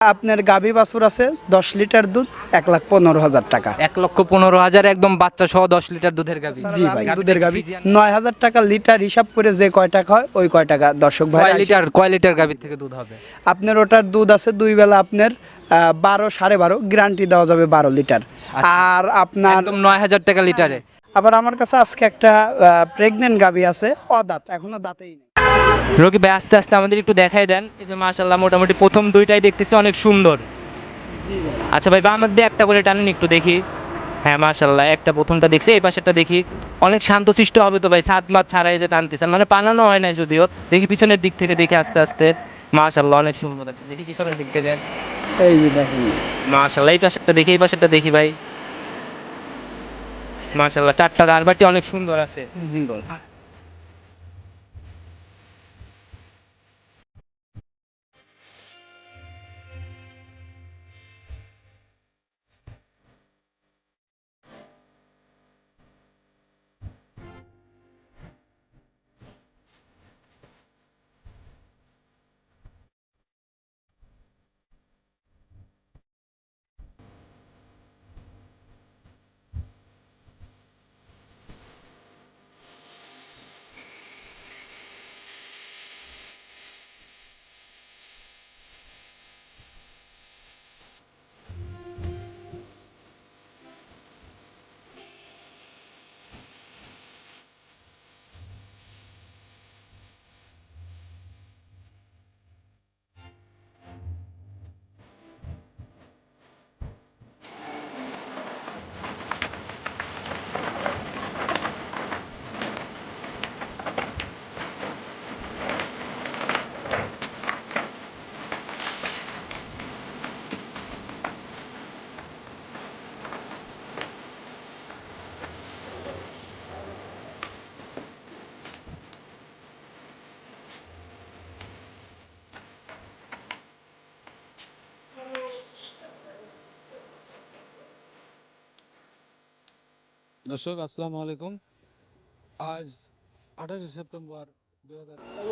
আপনার গাভী বাছুর আছে দশ লিটার দুধ এক লাখ পনেরো হাজার টাকা। এক লক্ষ পনেরো হাজার একদম বাচ্চা সহ দশ লিটার দুধের গাবি জি ভাই দুধের গাভী নয় হাজার টাকা লিটার হিসাব করে যে কয় টাকা হয় ওই কয় টাকা। দর্শক ভাই কয় লিটার কয় লিটার গাবির থেকে দুধ হবে? আপনার ওটার দুধ আছে দুই বেলা আপনার বারো সাড়ে বারো গ্যারান্টি দেওয়া যাবে বারো লিটার। আর আপনার একদম নয় হাজার টাকা লিটারে। আবার আমার কাছে আজকে একটা প্রেগনেন্ট গাভী আছে অদাঁত। এখনও দাঁতেই নেই। রকি ভাই আস্তে আস্তে আমাদের একটু দেখাই দেন। এই যে মাশাল্লাহ মোটামুটি প্রথম দুইটাই দেখতেছি অনেক সুন্দর। আচ্ছা ভাই বা আমাদের একটা করে টানেন একটু দেখি। হ্যাঁ মাশাল্লাহ একটা প্রথমটা দেখছি এই পাশেরটা দেখি। অনেক শান্তশিষ্ট হবে তো ভাই সাত মাস ছাড়াই যে টানতেছেন। মানে পানানো হয় না যদিও। দেখি পিছনের দিক থেকে দেখি আস্তে আস্তে। মাশাল্লাহ অনেক সুন্দর আছে। দেখি পিছনের দিক থেকে এই মাশাল্লাহ এই পাশেরটা দেখি এই পাশেরটা দেখি ভাই। মাশাল্লাহ চারটা দারবাটি অনেক সুন্দর আছে। দর্শক, আসসালামু আলাইকুম। আজ আঠাশে সেপ্টেম্বর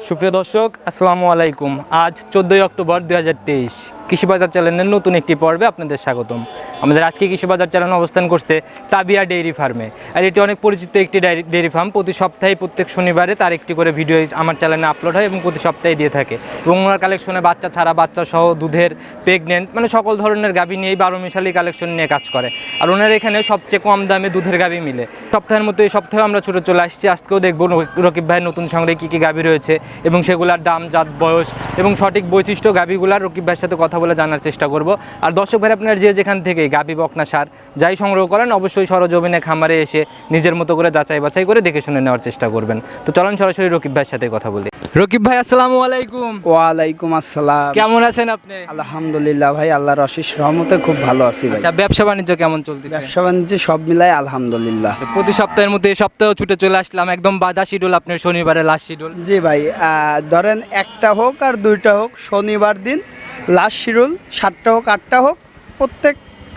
সুপ্রিয় দর্শক, আসসালামু আলাইকুম। আজ চোদ্দোই অক্টোবর দু হাজার তেইশ। কৃষি বাজার চ্যানেলের নতুন একটি পর্বে আপনাদের স্বাগতম। আমাদের আজকে কৃষিবাজার চালানো অবস্থান করছে তাবিয়া ডেইরি ফার্মে। আর এটি অনেক পরিচিত একটি ডেইরি ফার্ম। প্রতি সপ্তাহে প্রত্যেক শনিবারে তার একটি করে ভিডিও আমার চ্যানেলে আপলোড হয় এবং প্রতি সপ্তাহে দিয়ে থাকে। এবং ওনার কালেকশনে বাচ্চা ছাড়া বাচ্চা সহ দুধের প্রেগনেন্ট মানে সকল ধরনের গাভী নিয়েই বারো মিশালি কালেকশন নিয়ে কাজ করে। আর ওনার এখানে সবচেয়ে কম দামে দুধের গাভী মিলে। সপ্তাহের মতো এই সপ্তাহে আমরা ছোটো চলে আসছি। আজকেও দেখব রকিব ভাইয়ের নতুন সংগ্রহে কী কী গাভী রয়েছে এবং সেগুলোর দাম, জাত, বয়স এবং সঠিক বৈশিষ্ট্য গাভীগুলার রকিব ভাইয়ের সাথে কথা বলে জানার চেষ্টা করব। আর দর্শক ভাই, আপনার যে যেখান থেকে গাভী বকনা সার যাই সংগ্রহ করেন অবশ্যই সরজমিনে খামারে এসে নিজের মতো করে যাচাই বাছাই করে দেখে শুনে নেওয়ার চেষ্টা করবেন। তো চলুন সরাসরি রকিব ভাইয়ের সাথে কথা বলি। রকিব ভাই আসসালামু আলাইকুম। ওয়ালাইকুম আসসালাম। কেমন আছেন আপনি? আলহামদুলিল্লাহ ভাই আল্লাহর অশেষ রহমতে খুব ভালো আছি ভাই। আচ্ছা ব্যবসা বাণিজ্য কেমন চলতেছে? ব্যবসা বাণিজ্য সব মিলাই আলহামদুলিল্লাহ। প্রতি সপ্তাহের মধ্যে এই সপ্তাহেও ছুটে চলে আসলাম একদম বাধা শিডিউল আপনার শনিবারে লাস্ট শিডিউল। জি ভাই ধরেন একটা হোক আর দুইটা হোক শনিবার দিন লাস্ট শিডিউল সাতটা হোক আটটা হোক প্রত্যেক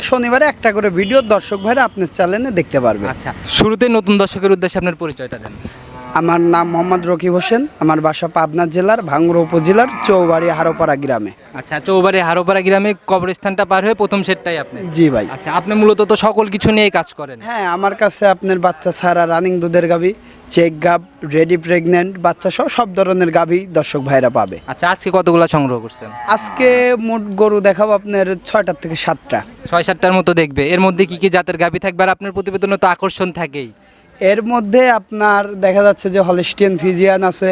শনিবারে একটা করে ভিডিও দর্শক ভাইরা আপনার চ্যানেলে দেখতে পারবে। আচ্ছা শুরুতে নতুন দর্শকের উদ্দেশ্যে আপনার পরিচয়টা দেন। আমার নাম মোহাম্মদ রকিব হোসেন। আমার বাসা পাবনা জেলার ভাঙ্গুড়া উপজেলার চৌবাড়ি হারোপাড়া গ্রামে। আচ্ছা চৌবাড়ি হারোপাড়া গ্রামে কবরস্থানটা পার হয়ে প্রথম সেটটাই আপনি? জি ভাই। আচ্ছা আপনি মূলত তো সকল কিছু নিয়েই কাজ করেন? হ্যাঁ আমার কাছে আপনার বাচ্চা ছাড়া রানিং দুধের গাবি চেক গাব রেডি প্রেগনেন্ট বাচ্চা সহ সব ধরনের গাভি দর্শক ভাইরা পাবে। আচ্ছা আজকে কতগুলো সংগ্রহ করছেন? আজকে মোট গরু দেখাবো আপনার ছয়টার থেকে সাতটা। ছয় সাতটার মতো দেখবে। এর মধ্যে কি কি জাতের গাবি থাকবে আর আপনার প্রতিবেদনে তো আকর্ষণ থাকেই। এর মধ্যে আপনার দেখা যাচ্ছে যে হলিস্টিয়ান ফিজিয়ান আছে,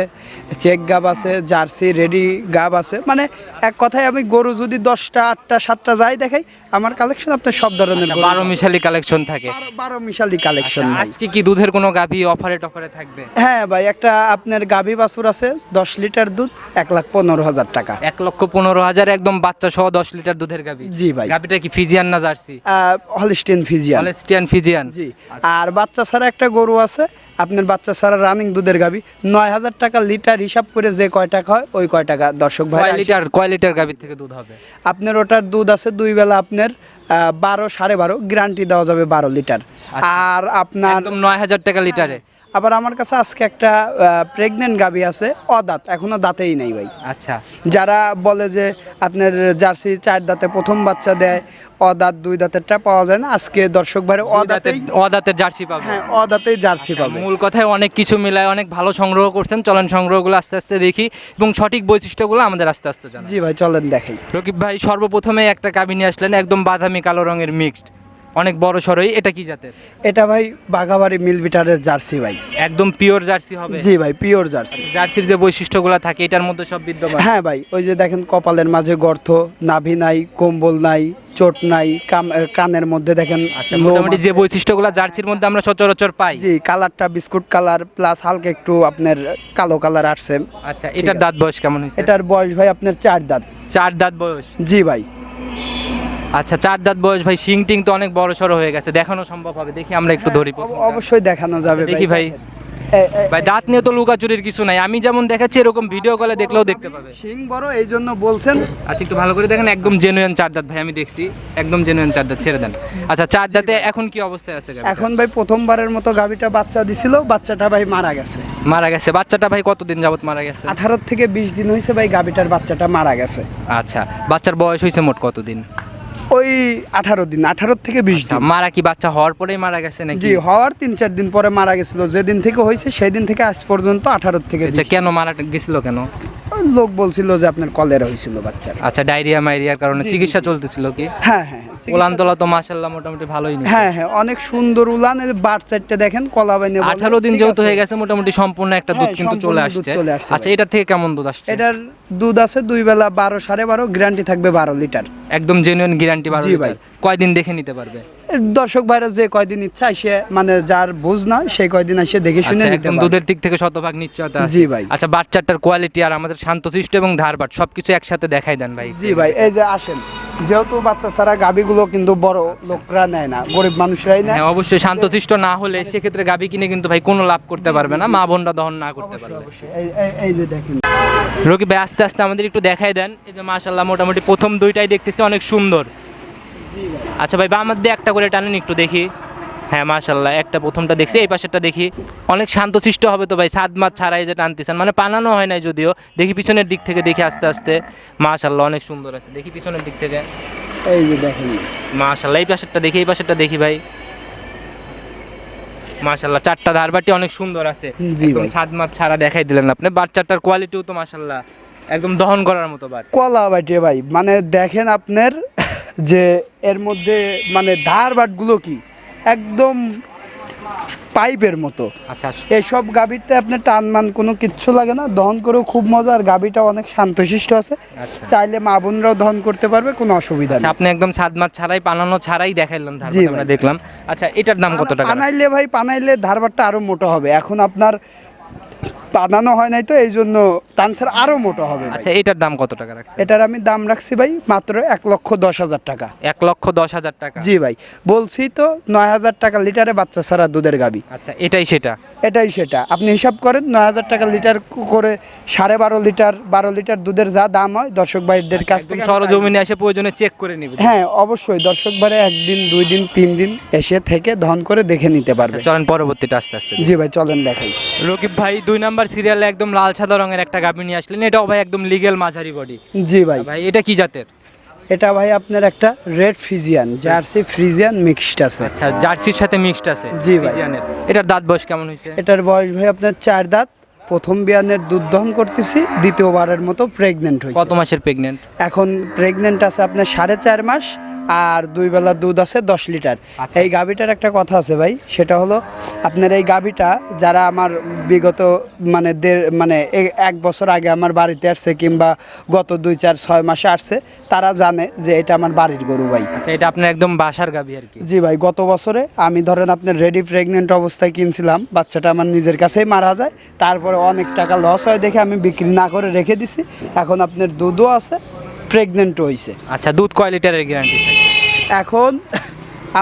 চেক গাব আছে, জার্সি, রেডি গাব আছে। মানে এক কথায় আমি গরু যদি দশটা, আটটা, সাতটা যাই দেখাই আমার কালেকশন আপনার সব ধরনের আচ্ছা, বারো মিশালি কালেকশন থাকে। বারো- মিশালি কালেকশন আচ্ছা, আজকে কি দুধের কোনো গাভি অফারে টফারে থাকবে? হ্যাঁ ভাই একটা আপনার গাভী বাছুর আছে দশ লিটার দুধ এক লাখ পনেরো হাজার টাকা। এক লক্ষ পনেরো হাজার একদম বাচ্চা সহ দশ লিটার দুধের গাভি। জি ভাই। গাভিটা কি ফিজিয়ান না Jersey? Holstein Friesian Holstein Friesian জি। আর বাচ্চা ছাড়া একটা গরু আছে আপনার বাচ্চা ছাড়া রানিং দুধের গাবি নয় হাজার টাকা লিটার হিসাব করে যে কয় টাকা হয় ওই কয় টাকা। দর্শক ভাই লিটার কয় লিটার গাবির থেকে দুধ হবে? আপনার ওটার দুধ আছে দুই বেলা আপনার আহ, বারো সাড়ে বারো। গ্যারান্টি দেওয়া যাবে বারো লিটার আর আপনার নয় হাজার টাকা লিটারে আবার আমার কাছে আজকে একটা প্রেগনেন্ট গাবি আছে অদাঁত এখনও দাঁতেই নেই ভাই। আচ্ছা। যারা বলে যে আপনার জার্সি চার দাঁতে প্রথম বাচ্চা দেয় অদাঁত দুই দাঁতেরটা পাওয়া যায় না আজকে দর্শক ভাই অদাতের অদাঁতেই অদাতের জার্সি পাবো। হ্যাঁ অদাঁতেই জার্সি পাবে। মূল কথায় অনেক কিছু মিলায় অনেক ভালো সংগ্রহ করছেন চলেন সংগ্রহগুলো আস্তে আস্তে দেখি এবং সঠিক বৈশিষ্ট্যগুলো আমাদের আস্তে আস্তে জানা জি ভাই চলেন দেখাই। রকিব ভাই সর্বপ্রথমে একটা কাবি নিয়ে আসলেন একদম বাদামি কালো রঙের মিক্সড অনেক বড় সরই এটা কি জাতের? এটা ভাই বাঘাবাড়ি মিল বিটারের জার্সি ভাই। একদম পিওর জার্সি হবে। জি ভাই পিওর জার্সি। জার্সির যে বৈশিষ্ট্যগুলো থাকে এটার মধ্যে সব বিদ্যমান। হ্যাঁ ভাই ওই যে দেখেন কপালের মাঝে গর্ত নাভি নাই কম্বল নাই চোট নাই কানের মধ্যে দেখেন আচ্ছা মোটামুটি যে। বৈশিষ্ট্যগুলো জার্সির মধ্যে আমরা সচরাচর পাই। জি কালারটা বিস্কুট কালার প্লাস হালকা একটু আপনার কালো কালার আসছে। আচ্ছা এটার দাঁত বয়স কেমন হয়েছে? এটার বয়স ভাই আপনার চার দাঁত। চার দাঁত বয়স। জি ভাই। আচ্ছা চার দাঁত বয়স ভাই শিং টিং তো অনেক বড় সড়ো হয়ে গেছে দেখানো সম্ভব হবে দেখি আমরা একটু ধরি অবশ্যই দেখানো যাবে দেখি ভাই। ভাই। দাঁত নিয়ে তো লুকাচুরির কিছু নাই আমি যেমন দেখাচ্ছি এরকম ভিডিও কলে দেখলেও দেখতে পাবে। শিং বড় এই জন্য বলছেন। আচ্ছা একটু ভালো করে দেখেন একদম জেনুইন চার দাঁত ভাই আমি দেখছি একদম জেনুইন চার দাঁত ছেড়ে দেন। আচ্ছা চার দাঁতে এখন কি অবস্থায় আছে এখন ভাই প্রথমবারের মতো গাভিটা বাচ্চা দিছিল বাচ্চাটা ভাই মারা গেছে। মারা গেছে বাচ্চাটা ভাই কতদিন যাবত মারা গেছে? আঠারো থেকে বিশ দিন হয়েছে ভাই গাভিটার বাচ্চাটা মারা গেছে। আচ্ছা বাচ্চার বয়স হয়েছে মোট কতদিন? ওই আঠারো দিন আঠারো থেকে বিশ আচ্ছা, দিন। মারা কি বাচ্চা হওয়ার পরেই মারা গেছে নাকি? জি হওয়ার তিন চার দিন পরে মারা গেছিল। যেদিন থেকে হয়েছে সেই দিন থেকে আজ পর্যন্ত আঠারো থেকে আচ্ছা কেন মারা গেছিল কেন? লোক বলছিল যে আপনার কলেরা হয়েছিল বাচ্চার। আচ্ছা ডায়রিয়া মাইরিয়ার কারণে চিকিৎসা চলতেছিল কি? হ্যাঁ হ্যাঁ চিকিৎসা- ওলান তোলা তো মাসাল্লাহ মোটামুটি ভালোই নেই হ্যাঁ হ্যাঁ অনেক সুন্দর উলান এই বার চারটে দেখেন কলা বাইনে বলে। আঠারো দিন যেহেতু হয়ে গেছে মোটামুটি সম্পূর্ণ একটা দুধ হ্যাঁ, কিন্তু চলে আসছে। আচ্ছা এটা থেকে কেমন দুধ আসছে? এটার দুধ আছে দুই বেলা বারো সাড়ে বারো গ্যারান্টি থাকবে বারো লিটার একদম জেনুইন গ্যারান্টি বারো ভাই। লিটার কয়দিন দেখে নিতে পারবে দর্শক ভাইরা যে কয়দিন ইচ্ছা সে মানে যার বুঝ না সে কয়দিন এসে দেখে শুনে আচ্ছা নিতে একদম পারবে। দুধের দিক থেকে শতভাগ নিশ্চয়তা জি ভাই। আচ্ছা বাচ্চাটার কোয়ালিটি আর আমাদের শান্তশিষ্ট এবং ধারবাট সবকিছু একসাথে দেখাই দেন ভাই জি ভাই এই যে আসেন যেহেতু বাচ্চা ছাড়া গাভীগুলো কিন্তু বড় লোকরা নেয় না গরিব মানুষরাই নেয়। হ্যাঁ অবশ্যই শান্তশিষ্ট না হলে সেক্ষেত্রে গাবি কিনে কিন্তু ভাই কোনো লাভ করতে পারবে না মা বোনরা দহন না করতে পারবে এই- যে দেখেন। রকি ভাই আস্তে আস্তে আমাদের একটু দেখাই দেন। এই যে মাশাল্লাহ মোটামুটি প্রথম দুইটাই দেখতেছি অনেক সুন্দর। আচ্ছা ভাই বা আমাদের দিয়ে একটা করে টানেন একটু দেখি। হ্যাঁ মাশাল্লাহ একটা প্রথমটা দেখছি এই পাশেরটা দেখি। অনেক শান্তশিষ্ট হবে তো ভাই সাত মাস ছাড়াই যে টানতেছেন। মানে পানানো হয় নাই যদিও। দেখি পিছনের দিক থেকে দেখি আস্তে আস্তে। মাশাল্লাহ অনেক সুন্দর আছে। দেখি পিছনের দিক থেকে। এই যে দেখেন। মাশাল্লাহ এই পাশেরটা দেখি এই পাশেরটা দেখি ভাই। মাশাল্লাহ চারটা ধারবাটি অনেক সুন্দর আছে। একদম। ছাদ মাছ ছাড়া দেখাই দিলেন আপনি। বাচ্চাটার কোয়ালিটিও তো মাশাল্লাহ একদম দহন করার মতো বাট। কলা বাটিয়ে ভাই মানে দেখেন আপনার যে এর মধ্যে মানে ধার বাটগুলো কি? একদম পাইপের মতো। আচ্ছা এসব গাভীতে আপনার টান মান কোনো কিচ্ছু লাগে না দহন করেও খুব মজা আর গাভীটা অনেক শান্তশিষ্ট আছে। আচ্ছা। চাইলে মা বোনরাও দহন করতে পারবে কোনো অসুবিধা আচ্ছা নেই। আপনি একদম ছাদ মাছ ছাড়াই পানানো ছাড়াই দেখাইলাম জি আমরা দেখলাম। আচ্ছা এটার দাম কত টাকা? পানাইলে ভাই পানাইলে ধারবারটা আরও মোটো হবে। এখন আপনার পানানো হয় নাই তো এই জন্য টান ছাড়া আরও মোটা হবে। আচ্ছা এটার দাম কত টাকা রাখছে এটার আমি দাম রাখছি ভাই মাত্র এক লক্ষ দশ হাজার টাকা। এক লক্ষ দশ হাজার টাকা? জি ভাই বলছি তো নয় হাজার টাকা লিটারে বাচ্চা ছাড়া দুধের গাবি। আচ্ছা এটাই সেটা? এটাই সেটা। আপনি হিসাব করেন নয় হাজার টাকা লিটার করে সাড়ে বারো লিটার বারো লিটার দুধের যা দাম হয় দর্শক ভাইদের কাছ থেকে সরজমিনে এসে প্রয়োজনে চেক করে নিবে হ্যাঁ অবশ্যই। দর্শক ভাই একদিন দুই দিন তিন দিন এসে থেকে ধন করে দেখে নিতে পারবে। আচ্ছা, চলেন পরবর্তীটা আস্তে আস্তে জি ভাই চলেন দেখাই। রকিব ভাই দুই নাম্বার সিরিয়ালে একদম লাল সাদা রঙের একটা গাভী নিয়ে আসলেন। এটাও ভাই একদম লিগেল মাঝারি বডি জি ভাই। ভাই এটা কি জাতের? এটা ভাই আপনার একটা red Friesian Jersey Friesian mixed আছে। আচ্ছা জার্সির সাথে মিক্সড আছে জি ভাই। এটার দাঁত বয়স কেমন হয়েছে? এটার বয়স ভাই আপনার চার দাঁত। প্রথম বিয়ানের দুধ দহন করতেছি দ্বিতীয়বারের মতো প্রেগনেন্ট হয়েছে। কত মাসের প্রেগনেন্ট এখন প্রেগনেন্ট আছে আপনার সাড়ে চার মাস আর দুই বেলা দুধ আছে দশ লিটার। আচ্ছা। এই গাভিটার একটা কথা আছে ভাই সেটা হলো আপনার এই গাভিটা যারা আমার বিগত মানে দেড় মানে এক বছর আগে আমার বাড়িতে আসছে কিংবা গত দুই চার ছয় মাসে আসছে তারা জানে যে এটা আমার বাড়ির গরু ভাই। আচ্ছা এটা আপনার একদম বাসার গাভী আর কি? জি ভাই গত বছরে আমি ধরেন আপনার রেডি প্রেগনেন্ট অবস্থায় কিনছিলাম বাচ্চাটা আমার নিজের কাছেই মারা যায় তারপরে অনেক টাকা লস হয় দেখে আমি বিক্রি না করে রেখে দিছি এখন আপনার দুধও আছে প্রেগনেন্ট হয়েছে আচ্ছা দুধ কয় লিটারের গ্যারান্টি এখন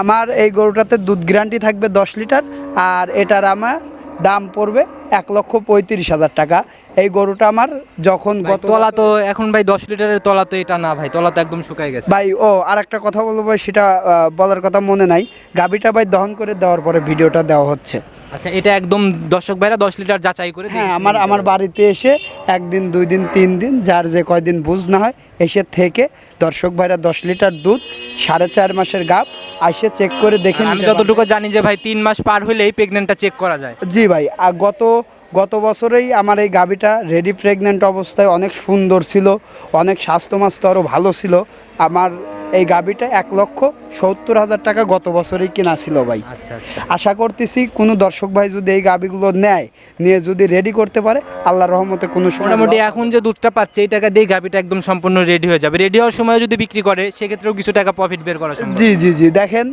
আমার এই গরুটাতে দুধ গ্যারান্টি থাকবে দশ লিটার আর এটার আমার দাম পড়বে এক লক্ষ পঁয়ত্রিশ হাজার টাকা। এই গরুটা আমার যখন গত তলা তো এখন ভাই দশ লিটারের তলা তো এটা না ভাই তলা তো একদম শুকাই গেছে। ভাই ও আর একটা কথা বলব ভাই সেটা বলার কথা মনে নাই। গাভীটা ভাই দহন করে দেওয়ার পরে ভিডিওটা দেওয়া হচ্ছে। আচ্ছা এটা একদম দর্শক ভাইরা দশ লিটার যাচাই করে হ্যাঁ আমার আমার বাড়িতে এসে একদিন দুই দিন তিন দিন যার যে কয়দিন বুঝ না হয় এসে থেকে দর্শক ভাইরা দশ লিটার দুধ সাড়ে চার মাসের গাপ আসে চেক করে দেখে আমি যতটুকু জানি যে ভাই তিন মাস পার হলেই প্রেগনেন্টটা চেক করা যায়। জি ভাই আর গত গত বছরেই আমার এই গাবিটা রেডি প্রেগনেন্ট অবস্থায় অনেক সুন্দর ছিল অনেক স্বাস্থ্য মাস্ত আরও ভালো ছিল। আমার এই গাবিটা এক লক্ষ সত্তর হাজার টাকা গত বছরেই কেনা ছিল ভাই। আচ্ছা আচ্ছা। আশা করতেছি কোনো দর্শক ভাই যদি এই গাবিগুলো নেয় নিয়ে যদি রেডি করতে পারে আল্লাহর রহমতে কোনো মোটামুটি এখন যে দুধটা পাচ্ছে এই টাকা দিয়ে গাভিটা একদম সম্পূর্ণ রেডি হয়ে যাবে। রেডি হওয়ার সময় যদি বিক্রি করে সেক্ষেত্রেও কিছু টাকা প্রফিট বের করা জি জি জি। দেখেন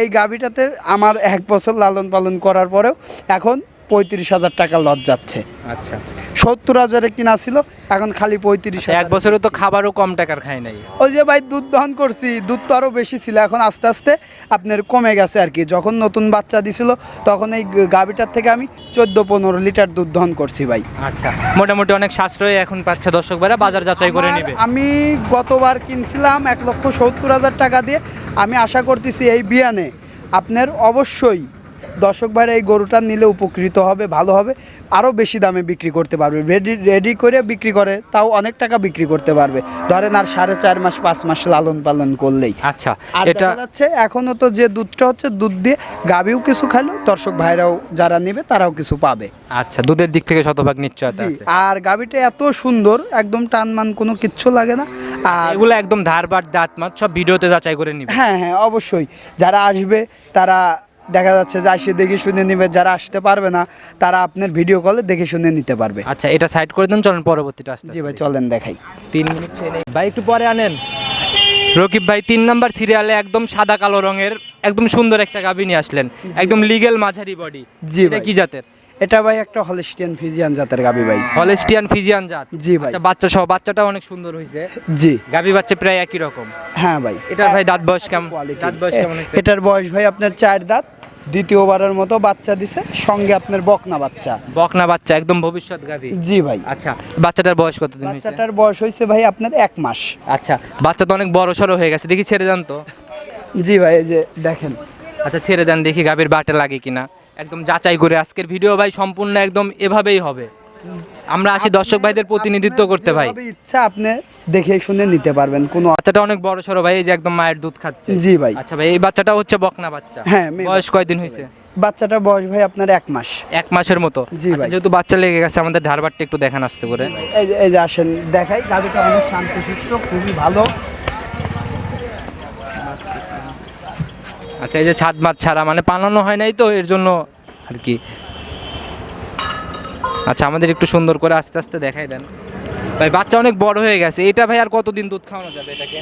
এই গাভিটাতে আমার এক বছর লালন পালন করার পরেও এখন পঁয়ত্রিশ হাজার টাকা লস যাচ্ছে। আচ্ছা। সত্তর হাজারে কিনা ছিল এখন খালি পঁয়ত্রিশ এক বছরে তো খাবারও কম টাকার খায় নাই। ওই যে ভাই দুধ দহন করছি দুধ তো আরও বেশি ছিল এখন আস্তে আস্তে আপনার কমে গেছে আর কি। যখন নতুন বাচ্চা দিছিল তখন এই গাভিটার থেকে আমি চোদ্দ পনেরো লিটার দুধ দহন করছি ভাই। আচ্ছা মোটামুটি অনেক সাশ্রয় এখন পাচ্ছে দর্শক ভাইরা বাজার যাচাই করে নেবে। আমি গতবার কিনছিলাম এক লক্ষ সত্তর হাজার টাকা দিয়ে। আমি আশা করতেছি এই বিয়ানে আপনার অবশ্যই দর্শক ভাইরা এই গরুটা নিলে উপকৃত হবে ভালো হবে আরও বেশি দামে বিক্রি করতে পারবে। রেডি রেডি করে বিক্রি করে তাও অনেক টাকা বিক্রি করতে পারবে। ধরেন আর সাড়ে চার মাস পাঁচ মাস লালন পালন করলেই। আচ্ছা আর এটা হচ্ছে এখনও তো যে দুধটা হচ্ছে দুধ দিয়ে গাভিও কিছু খাইলো দর্শক ভাইরাও যারা নেবে তারাও কিছু পাবে। আচ্ছা দুধের দিক থেকে শতভাগ নিশ্চয়তা আছে। আর গাভিটা এত সুন্দর একদম টানমান কোনো কিচ্ছু লাগে না। আর এগুলো একদম ধারবার দাঁত মাছ সব ভিডিওতে যাচাই করে নিবে। হ্যাঁ হ্যাঁ অবশ্যই। যারা আসবে তারা দেখা যাচ্ছে যে আসে দেখে শুনে নেবে যারা আসতে পারবে না তারা আপনার ভিডিও কলে দেখে শুনে নিতে পারবে। আচ্ছা এটা সাইড করে দেন চলেন পরবর্তীটা আসতে জি ভাই চলেন দেখাই। তিন মিনিট ভাই একটু পরে আনেন। রকিব ভাই তিন নাম্বার সিরিয়ালে একদম সাদা কালো রঙের একদম সুন্দর একটা গাভী নিয়ে আসলেন। একদম লিগেল মাঝারি বডি জি এটা। কি জাতের? এটা ভাই একটা হলিস্টিয়ান ফিজিয়ান জাতের গাবি ভাই। হলেস্টিয়ান ফিজিয়ান জাত। জি ভাই। আচ্ছা বাচ্চা সহ বাচ্চাটা অনেক সুন্দর হয়েছে জি। গাভী বাচ্চা প্রায় একই রকম। হ্যাঁ ভাই। এটা ভাই দাঁত বয়স কেমন? দাঁত বয়স কেমন এটার বয়স ভাই আপনার চার দাঁত। দ্বিতীয়বারের মতো বাচ্চা দিছে সঙ্গে আপনার বকনা বাচ্চা। বকনা বাচ্চা একদম ভবিষ্যৎ গাভী জি ভাই। আচ্ছা বাচ্চাটার বয়স কতদিন হয়েছে? বাচ্চাটার বয়স হয়েছে ভাই আপনার এক মাস। আচ্ছা বাচ্চা তো অনেক বড় সড়ো হয়ে গেছে দেখি ছেড়ে দেন তো। জি ভাই এই যে দেখেন। আচ্ছা ছেড়ে দেন দেখি গাভীর বাটা লাগে কিনা। একদম যাচাই করে আজকের ভিডিও ভাই সম্পূর্ণ একদম এভাবেই হবে। আমরা আসি দর্শক ভাইদের প্রতিনিধিত্ব করতে ভাই। ইচ্ছা আপনি দেখে শুনে নিতে পারবেন কোনো বাচ্চাটা অনেক বড় সড়ো ভাই এই যে একদম মায়ের দুধ খাচ্ছে। জি ভাই। আচ্ছা ভাই এই বাচ্চাটা হচ্ছে বকনা বাচ্চা। হ্যাঁ, বয়স কয়দিন হয়েছে? বাচ্চাটার বয়স ভাই আপনার এক মাস। এক মাসের মতো। জি আচ্ছা, ভাই। যেহেতু বাচ্চা লেগে গেছে আমাদের ধারবারটা একটু দেখান আসতে করে। এই যে এই যে আসেন দেখাই গাড়িটা অনেক শান্তশিষ্ট খুবই ভালো। আচ্ছা এই যে ছাদ মাছ ছাড়া মানে পালানো হয় নাই তো এর জন্য আর কি। আচ্ছা আমাদের একটু সুন্দর করে আস্তে আস্তে দেখাই দেন। ভাই বাচ্চা অনেক বড় হয়ে গেছে। এটা ভাই আর কতদিন দুধ খাওয়ানো যাবে এটাকে?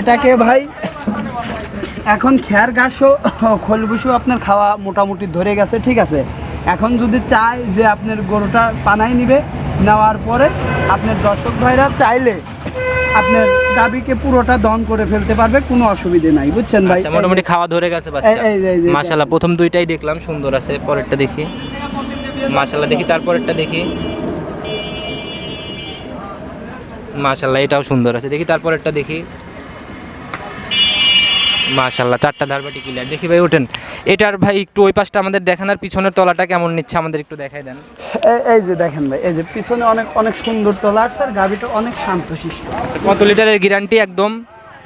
এটাকে ভাই এখন খেয়ার ঘাসও খোলবুসও আপনার খাওয়া মোটামুটি ধরে গেছে ঠিক আছে? এখন যদি চায় যে আপনার গরুটা পানাই নিবে নেওয়ার পরে আপনার দর্শক ভাইরা চাইলে আপনার গাবিকে পুরোটা দন করে ফেলতে পারবে কোনো অসুবিধে নাই বুঝছেন ভাই? আচ্ছা মোটামুটি খাওয়া ধরে গেছে বাচ্চা। প্রথম দুইটাই দেখলাম সুন্দর আছে পরেরটা দেখি। মাশাল্লাহ দেখি তারপরেরটা দেখি। মাশাল্লাহ এটাও সুন্দর আছে। দেখি তারপরেরটা দেখি। মাশাল্লাহ চারটা ধারবাটি ক্লিয়ার দেখি ভাই ওঠেন এটার ভাই একটু ওই পাশটা আমাদের দেখানোর পিছনের তলাটা কেমন নিচ্ছে আমাদের একটু দেখাই দেন। এই- যে দেখেন ভাই এই যে পিছনে অনেক অনেক সুন্দর তলা আছে আর গাবিটা অনেক শান্তশিষ্ট। আচ্ছা কত লিটারের গ্যারান্টি একদম?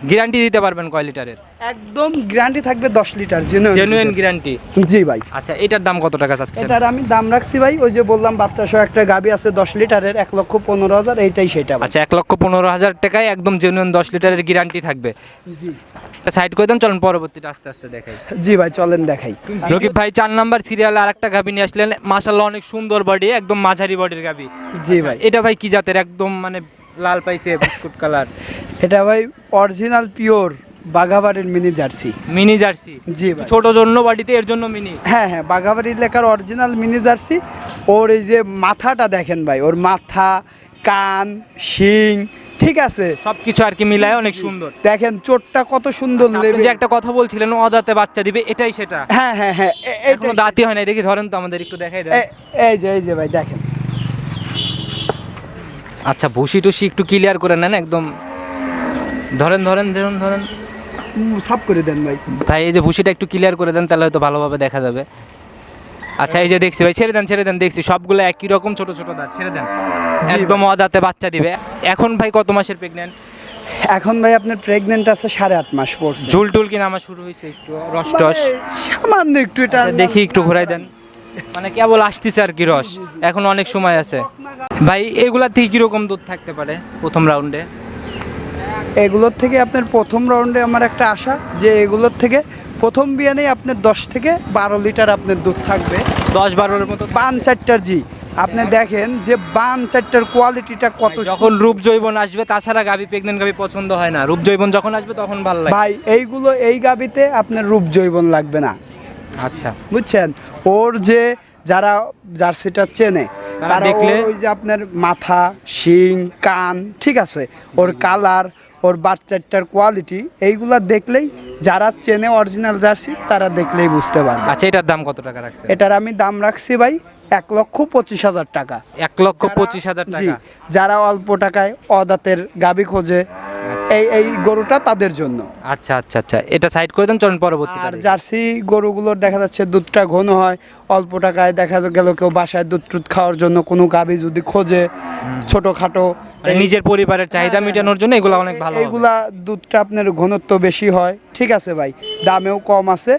গ্যারান্টি দিতে পারবেন কয় লিটারের? একদম গ্যারান্টি থাকবে দশ লিটার জেনুইন গ্যারান্টি জি ভাই। আচ্ছা এটার দাম কত টাকা চাচ্ছেন? এটার আমি দাম রাখছি ভাই ওই যে বললাম বাচ্চা সহ একটা গাবি আছে দশ লিটারের এক লক্ষ পনেরো হাজার এইটাই সেটা আচ্ছা এক লক্ষ পনেরো হাজার টাকায় একদম জেনুইন দশ লিটারের গ্যারান্টি থাকবে। জি। সাইড করে দেন চলেন পরবর্তীটা আস্তে আস্তে দেখাই। জি ভাই চলেন দেখাই। রকিব ভাই চার নাম্বার সিরিয়ালে আর একটা গাভি নিয়ে আসলেন। মাসাল্লাহ অনেক সুন্দর বডি একদম মাঝারি বডির গাবি। জি ভাই। এটা ভাই কি জাতের? একদম মানে লাল পাইছে বিস্কুট কালার। এটা ভাই অরিজিনাল পিওর বাঘাবাড়ির মিনি জার্সি। Mini Jersey? জি ভাই। ছোট জন্য বাড়িতে এর জন্য মিনি? হ্যাঁ হ্যাঁ বাঘাবাড়ির লেখার অরিজিনাল মিনি জার্সি। ওর এই যে মাথাটা দেখেন ভাই ওর মাথা কান শিং ঠিক আছে? সব কিছু আর কি মিলায় অনেক সুন্দর। দেখেন চোটটা কত সুন্দর লেবে যে একটা কথা বলছিলেন অদাতে বাচ্চা দিবে এটাই সেটা। হ্যাঁ হ্যাঁ হ্যাঁ এ- এখনও এইটাই- দাঁতই হয় না দেখি ধরেন তো আমাদের একটু দেখাই দেন। এই যে এই যে ভাই দেখেন। আচ্ছা ভুসি টুসি একটু ক্লিয়ার করে নেন একদম। ধরেন ধরেন ধরেন ধরেন। সাফ করে দেন ভাই। ভাই এই যে ভুসিটা একটু ক্লিয়ার করে দেন তাহলে হয়তো ভালোভাবে দেখা যাবে। আচ্ছা এই যে দেখছি ভাই ছেড়ে দেন ছেড়ে দেন দেখছি সবগুলো একই রকম ছোট ছোট দাঁত ছেড়ে দেন। একদম অদাতে বাচ্চা দিবে। এখন ভাই কত মাসের প্রেগনেন্ট এখন ভাই আপনার প্রেগনেন্ট আছে সাড়ে আট মাস পড়ছে। ঝুল টুল কিনা আমার শুরু হয়েছে একটু রস টস মানে সামান্য একটু এটা আচ্ছা, দেখি একটু ঘোরাই দেন। মানে কেবল আসতেছে আর কি রস। এখন অনেক সময় আছে। ভাই এগুলা থেকে কীরকম দুধ থাকতে পারে প্রথম রাউন্ডে এগুলোর থেকে আপনার প্রথম রাউন্ডে আমার একটা আশা যে এগুলোর থেকে প্রথম বিয়ানেই আপনার দশ থেকে বারো লিটার আপনার দুধ থাকবে। দশ বারোর মতো পান চারটার জি। আপনি দেখেন যে বান চারটার কোয়ালিটিটা কত যখন রূপ জৈবন আসবে তাছাড়া গাভি প্রেগনেন্ট গাভি পছন্দ হয় না। রূপ জৈবন যখন আসবে তখন ভালো লাগে ভাই এইগুলো এই গাবিতে আপনার রূপ জৈবন লাগবে না। আচ্ছা। বুঝছেন? ওর যে যারা জার্সিটা চেনে তারা ওই যে আপনার মাথা শিং কান ঠিক আছে? ওর কালার ওর বাচ্চাটার কোয়ালিটি এইগুলা দেখলেই যারা চেনে অরিজিনাল জার্সি তারা দেখলেই বুঝতে পারবে। আচ্ছা এটার দাম কত টাকা রাখছে এটার আমি দাম রাখছি ভাই এক লক্ষ পঁচিশ হাজার টাকা। এক লক্ষ পঁচিশ হাজার টাকা। যারা অল্প টাকায় অদাতের গাবি খোঁজে। এই এই গরুটা তাদের জন্য। আচ্ছা আচ্ছা আচ্ছা। এটা সাইড করে দেন চলুন পরবর্তী আর জার্সি গরুগুলোর দেখা যাচ্ছে দুধটা ঘন হয় অল্প টাকায় দেখা গেল কেউ বাসায় দুধ টুধ খাওয়ার জন্য কোনো গাভী যদি খোঁজে ছোটোখাটো মানে নিজের পরিবারের চাহিদা মেটানোর জন্য এগুলো অনেক ভালো এগুলা দুধটা আপনার ঘনত্ব বেশি হয়। ঠিক আছে ভাই দামেও কম আছে।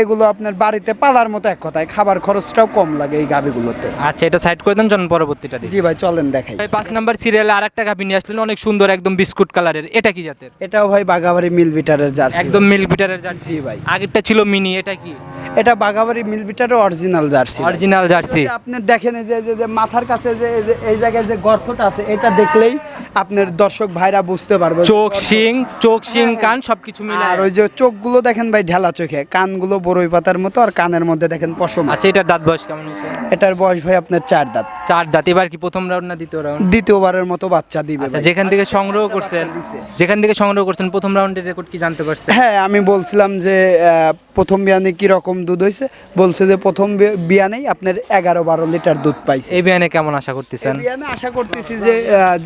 এগুলো আপনার বাড়িতে পালার মতো এক কথায় খাবার খরচটাও কম লাগে এই গাভীগুলোতে। আচ্ছা এটা সাইড করে দেন চলুন পরবর্তীটা জি ভাই চলেন দেখাই। ভাই পাঁচ নাম্বার সিরিয়ালে আর একটা গাভি নিয়ে আসলেন অনেক সুন্দর একদম বিস্কুট কালারের এটা কি জাতের? এটাও ভাই বাগাবাড়ি মিল বিটারের জার্সি। একদম মিল বিটারের জার্সি। জি ভাই। আগেরটা ছিল মিনি এটা কি? এটা বাগাবাড়ি মিল বিটারের অরিজিনাল জার্সি অরিজিনাল জার্সি আপনি দেখেন এই যে- যে মাথার কাছে যে এই জায়গায় যে গর্তটা আছে এটা দেখলেই আপনার দর্শক ভাইরা বুঝতে পারবে। চোখ শিং চোখ শিং কান সবকিছু মিলে আর ওই যে চোখগুলো দেখেন ভাই ঢেলা চোখে। কানগুলো বড়ই পাতার মতো আর কানের মধ্যে দেখেন পশম। আচ্ছা এটার দাঁত বয়স কেমন হয়েছে? এটার বয়স ভাই আপনার চার দাঁত। চার দাঁত। এবার কি প্রথম রাউন্ড না দ্বিতীয় রাউন্ড দ্বিতীয়বারের মতো বাচ্চা দিবে আচ্ছা যেখান থেকে সংগ্রহ করছেন। যেখান থেকে সংগ্রহ করছেন প্রথম রাউন্ডের রেকর্ড কি জানতে পারছেন? হ্যাঁ আমি বলছিলাম যে প্রথম বিয়ানে কি রকম দুধ হয়েছে বলছে যে প্রথম বিয়ানেই আপনার এগারো বারো লিটার দুধ পাইছে। এই বিয়ানে কেমন আশা করতেছেন? বিয়ানে আশা করতেছি যে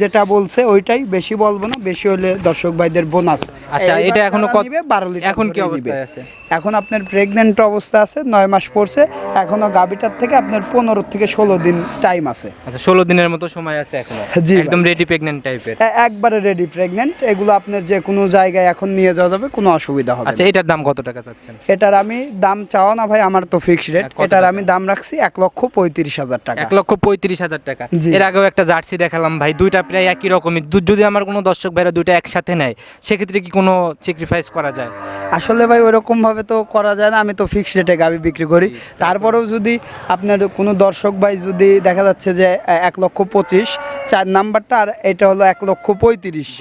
যেটা বলছে ওইটাই বেশি বলব না বেশি হলে দর্শক ভাইদের বোনাস। আচ্ছা, এটা এখনও কত- বারো লিটার এখন কি অবস্থায় আছে? এখন আপনার প্রেগনেন্ট অবস্থা আছে নয় মাস পড়ছে এখনও গাবিটার থেকে আপনার পনেরো থেকে ষোলো দিন টাইম আছে। আচ্ছা ষোলো দিনের মতো সময় আছে এখনও? জি একদম রেডি প্রেগনেন্ট টাইপের একবারে রেডি প্রেগনেন্ট এগুলো আপনার যে কোনো জায়গায় এখন নিয়ে যাওয়া যাবে কোনো অসুবিধা হবে আচ্ছা এটার দাম কত টাকা চাচ্ছেন? এটার আমি দাম চাওয়া না ভাই আমার তো ফিক্স রেট এটার আমি দাম রাখছি এক লক্ষ পঁয়ত্রিশ হাজার টাকা। এক লক্ষ পঁয়ত্রিশ হাজার টাকা। এর আগেও একটা জার্সি দেখালাম ভাই দুইটা প্রায় একই রকমই। যদি আমার কোনো দর্শক ভাইরা দুইটা একসাথে নেয় সেক্ষেত্রে কি কোনো স্যাক্রিফাইস করা যায়? আসলে ভাই ওরকম ভাবে তো করা যায় না। আমি তো ফিক্স রেটে গাবি বিক্রি করি। তারপরেও যদি আপনার কোনো দর্শক ভাই যদি দেখা যাচ্ছে যে এক লক্ষ পঁচিশ চার নাম্বারটা আর এটা হলো এক লক্ষ পঁয়ত্রিশ।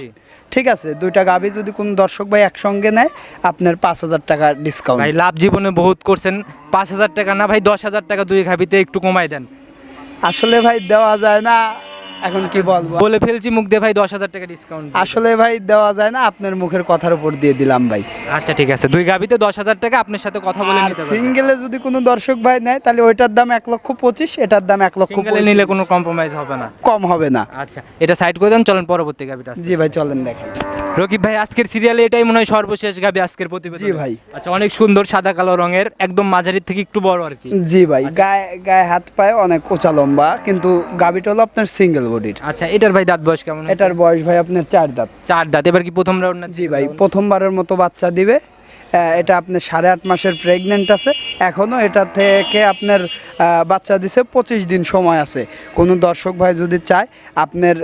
ঠিক আছে দুইটা গাভী যদি কোনো দর্শক ভাই একসঙ্গে নেয় আপনার পাঁচ হাজার টাকা ডিসকাউন্ট ভাই লাভ জীবনে বহুত করছেন পাঁচ হাজার টাকা না ভাই দশ হাজার টাকা দুই গাভিতে একটু কমাই দেন। আসলে ভাই দেওয়া যায় না। এখন কি বলব? বলে ফেলছি মুখ দিয়ে ভাই দশ হাজার টাকা ডিসকাউন্ট আসলে ভাই দেওয়া যায় না আপনার মুখের কথার উপর দিয়ে দিলাম ভাই। আচ্ছা ঠিক আছে। দুই গাবিতে দশ হাজার টাকা আপনার সাথে কথা বলে নিতে সিঙ্গেলে যদি কোনো দর্শক ভাই নেয় তাহলে ওইটার দাম এক লক্ষ পঁচিশ এটার দাম এক লক্ষ সিঙ্গেলে নিলে কোনো কম্প্রোমাইজ হবে না। কম হবে না। আচ্ছা এটা সাইড করে দেন চলেন পরবর্তী গাবিটা জি ভাই চলেন দেখেন। রকিব ভাই আজকের সিরিয়ালে এটাই মনে হয় সর্বশেষ গাবি আজকের প্রতিবেদন। জি ভাই। আচ্ছা অনেক সুন্দর সাদা কালো রঙের একদম মাঝারির থেকে একটু বড় আর কি। জি ভাই গায়ে গায়ে হাত পায়ে অনেক উঁচা লম্বা কিন্তু গাবিটা হলো আপনার সিঙ্গেল বডির আচ্ছা এটার ভাই দাঁত বয়স কেমন এটার বয়স ভাই আপনার চার দাঁত। চার দাঁত। এবার কি প্রথম রাউন্ড না জি ভাই প্রথমবারের মতো বাচ্চা দিবে। এটা আপনার সাড়ে আট মাসের প্রেগনেন্ট আছে। এখনও এটা থেকে আপনার বাচ্চা দিছে পঁচিশ দিন সময় আছে। কোনো দর্শক ভাই যদি চায় আপনার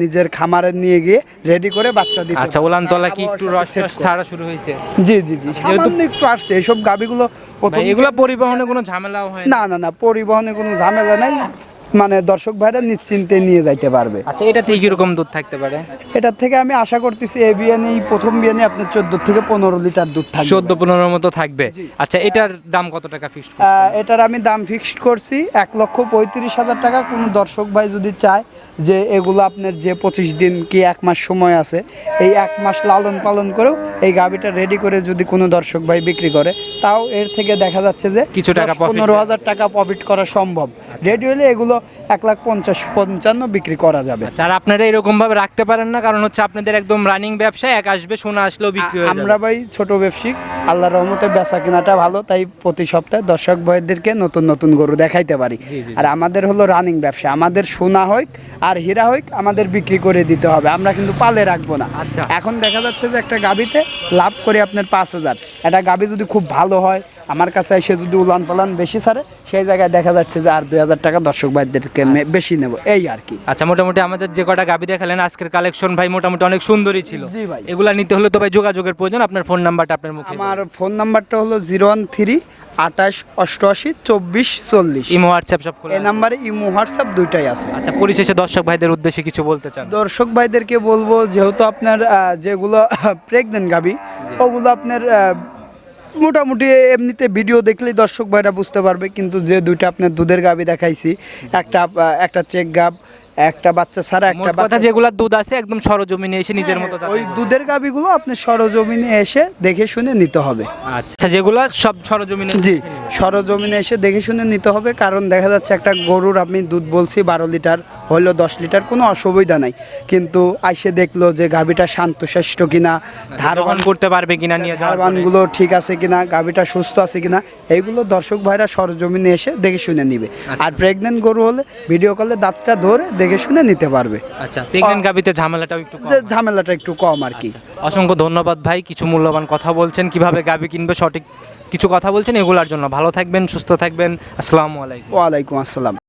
নিজের খামারে নিয়ে গিয়ে রেডি করে বাচ্চা দিতে আচ্ছা পারে। তলা কি একটু রস। ছাড়া শুরু হয়েছে? জি জি জি সামান্য একটু আসছে। এইসব গাবিগুলো এগুলো পরিবহনে কোনো ঝামেলাও হয় না না না পরিবহনে কোনো ঝামেলা নাই। মানে দর্শক ভাইরা নিশ্চিন্তে নিয়ে যাইতে পারবে। আচ্ছা এটা থেকে কীরকম দুধ থাকতে পারে? এটার থেকে আমি আশা করতেছি এ বিয়ানে এই প্রথম বিয়ানে আপনার চোদ্দ থেকে পনেরো লিটার দুধ থাকবে। চোদ্দ পনেরোর মতো থাকবে? আচ্ছা এটার দাম কত টাকা ফিক্সড এটার আমি দাম ফিক্সড করছি এক লক্ষ পঁয়ত্রিশ হাজার টাকা। কোনো দর্শক ভাই যদি চায় যে এগুলো আপনার যে পঁচিশ দিন কি এক মাস সময় আছে এই এক মাস লালন পালন করেও এই গাবিটা রেডি করে যদি কোনো দর্শক ভাই বিক্রি করে তাও এর থেকে দেখা যাচ্ছে যে কিছু টাকা পনেরো হাজার টাকা প্রফিট করা সম্ভব। রেডি হলে এগুলো এক লাখ পঞ্চাশ পঞ্চান্ন বিক্রি করা যাবে আচ্ছা আর আপনারা এরকম ভাবে রাখতে পারেন না কারণ হচ্ছে আপনাদের একদম রানিং ব্যবসা এক আসবে সোনা আসলেও বিক্রি হয়ে আমরা ভাই ছোট ব্যবসায়িক আল্লাহ রহমতে বেচা কেনাটা ভালো তাই প্রতি সপ্তাহে দর্শক ভাইদেরকে নতুন নতুন গরু দেখাইতে পারি। আর আমাদের হলো রানিং ব্যবসা আমাদের সোনা হোক আর হীরা হোক আমাদের বিক্রি করে দিতে হবে আমরা কিন্তু পালে রাখব না আচ্ছা। এখন দেখা যাচ্ছে যে একটা গাবিতে লাভ করে আপনার পাঁচ হাজার একটা গাবি যদি খুব ভালো হয় আমার কাছে এসে যদি উলান পালান বেশি ছাড়ে সেই জায়গায় দেখা যাচ্ছে যে আর দুই হাজার টাকা দর্শক ভাইদেরকে মে- বেশি নেব। এই আর কি। আচ্ছা মোটামুটি আমাদের যে কটা গাবি দেখালেন আজকের কালেকশন ভাই মোটামুটি অনেক সুন্দরই ছিল। জি ভাই। এগুলা নিতে হলে তো ভাই যোগাযোগের প্রয়োজন আপনার ফোন নাম্বারটা আপনার মুখে আমার ফোন নাম্বারটা হলো জিরো ওয়ান থ্রি আঠাশ অষ্টআশি চব্বিশ চল্লিশ। ইমো হোয়াটসঅ্যাপ সব এই নাম্বারে ইমো হোয়াটসঅ্যাপ দুইটাই আছে। আচ্ছা পরিশেষে দর্শক ভাইদের উদ্দেশ্যে কিছু বলতে চান। দর্শক ভাইদেরকে বলব যেহেতু আপনার যেগুলো প্রেগনেন্ট গাবি ওগুলো আপনার মোটামুটি এমনিতে ভিডিও দেখলেই দর্শক ভাইরা বুঝতে পারবে কিন্তু যে দুইটা আপনার দুধের গাবি দেখাইছি একটা একটা চেক গাব একটা বাচ্চা ছাড়া একটা কথা বাচ্চা যেগুলা দুধ আছে একদম সরজমিনে এসে নিজের মতো ওই দুধের গাবিগুলো আপনি সরজমিনে এসে দেখে শুনে নিতে হবে। আচ্ছা যেগুলা সব সরজমিনে জি সরজমিনে এসে দেখে শুনে নিতে হবে কারণ দেখা যাচ্ছে একটা গরুর আমি দুধ বলছি বারো লিটার। হলো দশ লিটার কোনো অসুবিধা নাই। কিন্তু আইসে দেখল যে গাভীটা শান্তশিষ্ট কিনা ধারবান করতে পারবে কিনা নিয়ে ধারবানগুলো ঠিক আছে কিনা গাভীটা সুস্থ আছে কিনা এইগুলো দর্শক ভাইরা সরজমিনে এসে দেখে শুনে নিবে। আর প্রেগনেন্ট গরু হলে ভিডিও কলে দাঁতটা ধরে দেখে শুনে নিতে পারবে। আচ্ছা প্রেগনেন্ট ঝামেলাটাও একটু ঝামেলাটা একটু কম আর কি। অসংখ্য ধন্যবাদ ভাই কিছু মূল্যবান কথা বলছেন কীভাবে গাবি কিনবে সঠিক কিছু কথা বলছেন এগুলার জন্য ভালো থাকবেন সুস্থ থাকবেন আসসালামু আলাইকুম। ওয়ালাইকুম আসসালাম।